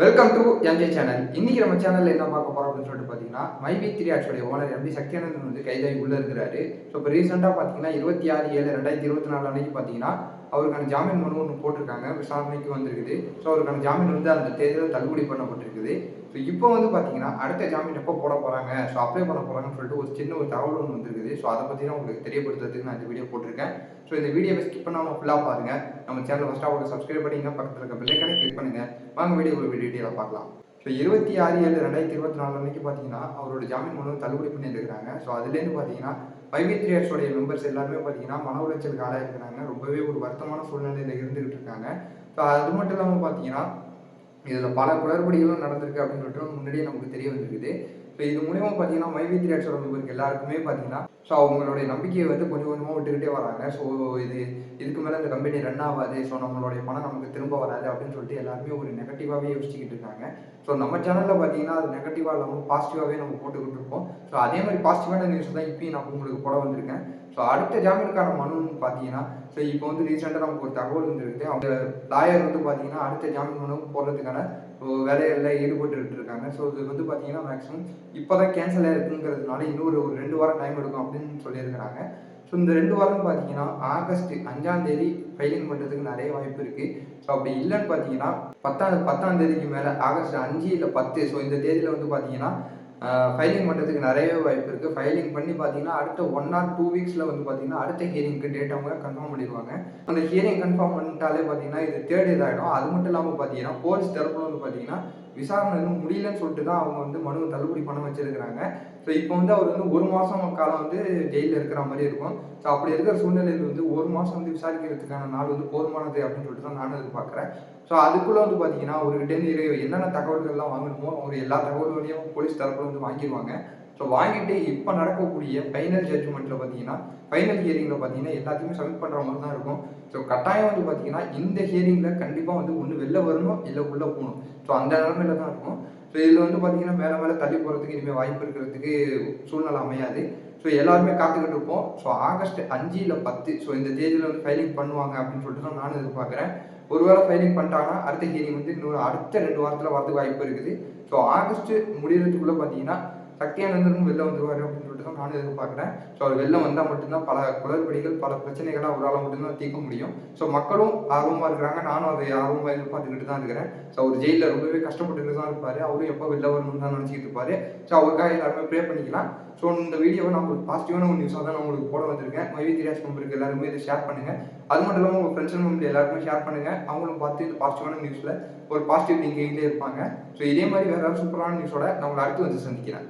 Welcome to MJ channel இன்னைக்கு நம்ம சேனல்ல என்ன பார்க்க போறோம் அப்படின்னு சொல்லிட்டு பார்த்தீங்கன்னா மைபி த்ரீ ஆட்ஸோடைய ஓனர் எம்பி சக்தியானந்தன் வந்து கைதாகி உள்ள இருக்கிறாரு. ஸோ இப்போ ரீசெண்டாக பார்த்தீங்கன்னா இருபத்தி ஆறு ஏழு ரெண்டாயிரத்தி இருபத்தி நாலு அன்னைக்கு பார்த்தீங்கன்னா அவருக்கான ஜாமீன் மனு ஒன்று போட்டிருக்காங்க. விசாரணைக்கு வந்திருக்குது. ஸோ அவருக்கான ஜாமீன் வந்து அந்த தேதியில் தள்ளுபடி பண்ணப்பட்டிருக்குது. ஸோ இப்போ வந்து பார்த்தீங்கன்னா அடுத்த ஜாமீன் எப்போ போட போகிறாங்க ஸோ அப்ளை பண்ண போகிறாங்கன்னு சொல்லிட்டு ஒரு சின்ன ஒரு தகவல் ஒன்று வந்துருக்குது. ஸோ அதை பற்றி தான் உங்களுக்கு தெரியப்படுத்துறதுக்கு நான் இந்த வீடியோ போட்டிருக்கேன். ஸோ இந்த வீடியோவை ஸ்கிப் பண்ணாமல் ஃபுல்லாக பாருங்கள் நம்ம சேனல் ஃபஸ்ட்டாக உங்களுக்கு சப்ஸ்கிரைப் பண்ணிங்க பக்கத்தில் இருக்க பெல்லைக்கானே கிளிக் பண்ணுங்க. வாங்க வீடியோ ஒரு டீட்டெயிலாக பார்க்கலாம். ஸோ இருபத்தி ஆறு ஏழு ரெண்டாயிரத்தி இருபத்தி நாலு அன்னைக்கு பார்த்தீங்கன்னா அவரோட ஜாமீன் மனு தள்ளுபடி பண்ணியிருக்கிறாங்க. ஸோ அதுலேருந்து பார்த்தீங்கன்னா வைவி த்ரீ மெம்பர்ஸ் எல்லாருமே பார்த்தீங்கன்னா மன உளைச்சலுக்கு ஆளாக இருக்கிறாங்க ரொம்பவே ஒரு வருத்தமான சூழ்நிலையில் இருந்துகிட்டு இருக்காங்க. ஸோ அது மட்டும் இல்லாமல் பார்த்தீங்கன்னா இதில் பல குளறுபடிகளும் நடந்திருக்கு அப்படின்னு சொல்லிட்டு முன்னாடியே நமக்கு தெரிய வந்திருக்குது. ஸோ இது மூலியமா பார்த்தீங்கன்னா மைவி த்ரீ ஆட்ஸோட எல்லாருக்குமே பார்த்தீங்கன்னா ஸோ அவங்களுடைய நம்பிக்கையை வந்து கொஞ்சம் கொஞ்சமாக விட்டுக்கிட்டே வராங்க. ஸோ இது இதுக்கு மேலே இந்த கம்பெனி ரன் ஆகாது. ஸோ நம்மளுடைய பணம் நமக்கு திரும்ப வராது அப்படின்னு சொல்லிட்டு எல்லாருமே ஒரு நெகட்டிவாகவே யோசிச்சுக்கிட்டு இருக்காங்க. ஸோ நம்ம சேனலில் பார்த்தீங்கன்னா அது நெகட்டிவாக இல்லாமல் பாசிட்டிவாகவே நம்ம போட்டுக்கிட்டு இருக்கோம். ஸோ அதே மாதிரி பாசிட்டிவான நியூஸ் தான் இப்பயும் நான் உங்களுக்கு போட வந்திருக்கேன். ஸோ அடுத்த ஜாமீனுக்கான மனுன்னு பார்த்தீங்கன்னா ஸோ இப்போ வந்து ரீசெண்டாக நமக்கு ஒரு தகவல் வந்துருக்கு. அவங்க லாயர் வந்து பார்த்தீங்கன்னா அடுத்த ஜாமீன் மனு போடுறதுக்கான வேலையெல்லாம் ஈடுபட்டுக்கிட்டு இருக்காங்க. ஸோ இது வந்து பார்த்தீங்கன்னா மேக்ஸிமம் இப்போ தான் கேன்சல் ஆயிருக்குங்கிறதுனால இன்னொரு ஒரு ரெண்டு வாரம் டைம் எடுக்கும் அப்படின்னு சொல்லியிருக்கிறாங்க. ஸோ இந்த ரெண்டு வாரம் பார்த்தீங்கன்னா ஆகஸ்ட் அஞ்சாம் தேதி ஃபைலிங் பண்ணுறதுக்கு நிறைய வாய்ப்பு இருக்குது ஸோ அப்படி இல்லைன்னு பார்த்தீங்கன்னா பத்தாம் பத்தாம் தேதிக்கு மேலே ஆகஸ்ட் அஞ்சு இல்லை பத்து. ஸோ இந்த தேதியில் வந்து பார்த்தீங்கன்னா ஃபைலிங் பண்ணுறதுக்கு நிறையவே வாய்ப்பு இருக்குது ஃபைலிங் பண்ணி பார்த்தீங்கன்னா அடுத்த ஒன் ஆர் டூ வீக்ஸில் வந்து பார்த்தீங்கன்னா அடுத்த ஹியரிங்க்கு டேட் அவங்க கன்ஃபார்ம் பண்ணிடுவாங்க. அந்த ஹியரிங் கன்ஃபார்ம் பண்ணிட்டாலே பார்த்தீங்கன்னா இது தேர்ட் இதாகிடும் அது மட்டும் இல்லாமல் பார்த்தீங்கன்னா போலீஸ் தரப்புல வந்து பார்த்தீங்கன்னா விசாரணை இன்னும் முடியலன்னு சொல்லிட்டு தான் அவங்க வந்து மனுவை தள்ளுபடி பண்ண வச்சிருக்கிறாங்க. ஸோ இப்போ வந்து அவர் வந்து ஒரு மாதம் காலம் வந்து ஜெயிலில் இருக்கிற மாதிரி இருக்கும். ஸோ அப்படி இருக்கிற சூழ்நிலையில் வந்து ஒரு மாதம் வந்து விசாரிக்கிறதுக்கான நாள் வந்து போதுமானது அப்படின்னு சொல்லிட்டு தான் நானும் எதிர்பார்க்குறேன். ஸோ அதுக்குள்ளே வந்து பார்த்தீங்கன்னா அவர்கிட்ட என்னென்ன தகவல்கள்லாம் வாங்கணுமோ அவர் எல்லா தகவல்களையும் போலீஸ் தரப்பில் வந்து வாங்கிடுவாங்க ஸோ வாங்கிட்டு இப்போ நடக்கக்கூடிய ஃபைனல் ஜட்ஜ்மெண்ட்டில் பார்த்தீங்கன்னா ஃபைனல் ஹியரிங்கில் பார்த்தீங்கன்னா எல்லாத்தையுமே சப்மிட் பண்ணுற மாதிரி தான் இருக்கும். ஸோ கட்டாயம் வந்து பார்த்தீங்கன்னா இந்த ஹியரிங்கில் கண்டிப்பாக வந்து ஒன்று வெளில வரணும் இல்லை உள்ளே போகணும். ஸோ அந்த நிலமையில தான் இருக்கும். ஸோ இதில் வந்து பார்த்தீங்கன்னா மேலே மேலே தள்ளி போகிறதுக்கு இனிமேல் வாய்ப்பு இருக்கிறதுக்கு சூழ்நிலை அமையாது. ஸோ எல்லாருமே காத்துக்கிட்டு இருப்போம். ஸோ ஆகஸ்ட் அஞ்சு இல்லை பத்து. ஸோ இந்த தேதியில் வந்து ஃபைலிங் பண்ணுவாங்க அப்படின்னு சொல்லிட்டு தான் நானும் எதிர்பார்க்குறேன். ஒருவேளை ஃபைலிங் பண்ணிட்டாங்கன்னா அடுத்த ஹியரிங் வந்து இன்னொரு அடுத்த ரெண்டு வாரத்தில் வரதுக்கு வாய்ப்பு இருக்குது. ஸோ ஆகஸ்ட் முடிகிறதுக்குள்ளே பார்த்தீங்கன்னா சக்தியானந்தனும் வெளில வந்துருவாரு அப்படின்னு சொல்லிட்டு தான் நானும் எதிர்பார்க்குறேன். ஸோ அவர் வெளில வந்தால் மட்டும்தான் பல குளறுபடிகள் பல பிரச்சனைகளாக அவரால் மட்டும்தான் தீர்க்க முடியும். ஸோ மக்களும் ஆர்வமாக இருக்கிறாங்க. நானும் அதை ஆர்வமாக எதிர்பார்த்துக்கிட்டு தான் இருக்கிறேன். ஸோ அவர் ஜெயிலில் ரொம்பவே கஷ்டப்பட்டுட்டு தான் இருப்பார். அவரும் எப்போ வெளில வரணும்னு தான் நினச்சிக்கிட்டு இருப்பாரு. ஸோ அவருக்காக எல்லாருமே ப்ரே பண்ணிக்கலாம். ஸோ இந்த வீடியோவை நான் உங்களுக்கு பாசிட்டிவான ஒரு நியூஸாக தான் நான் உங்களுக்கு போட வந்திருக்கேன். மைவி திரியாஸ் மெம்பருக்கு எல்லாருமே இதை ஷேர் பண்ணுங்கள் அது மட்டும் இல்லாமல் உங்கள் ஃப்ரெண்ட்ஸ் அண்ட் ஃபேமிலி எல்லாருமே ஷேர் பண்ணுங்கள் அவங்களும் பார்த்து இந்த பாசிட்டிவான நியூஸில் ஒரு பாசிட்டிவ் திங்கிங்லேயே இருப்பாங்க. ஸோ இதே மாதிரி வேறு சூப்பரான நியூஸோட நான் உங்களை அடுத்து வந்து சந்திக்கிறேன்.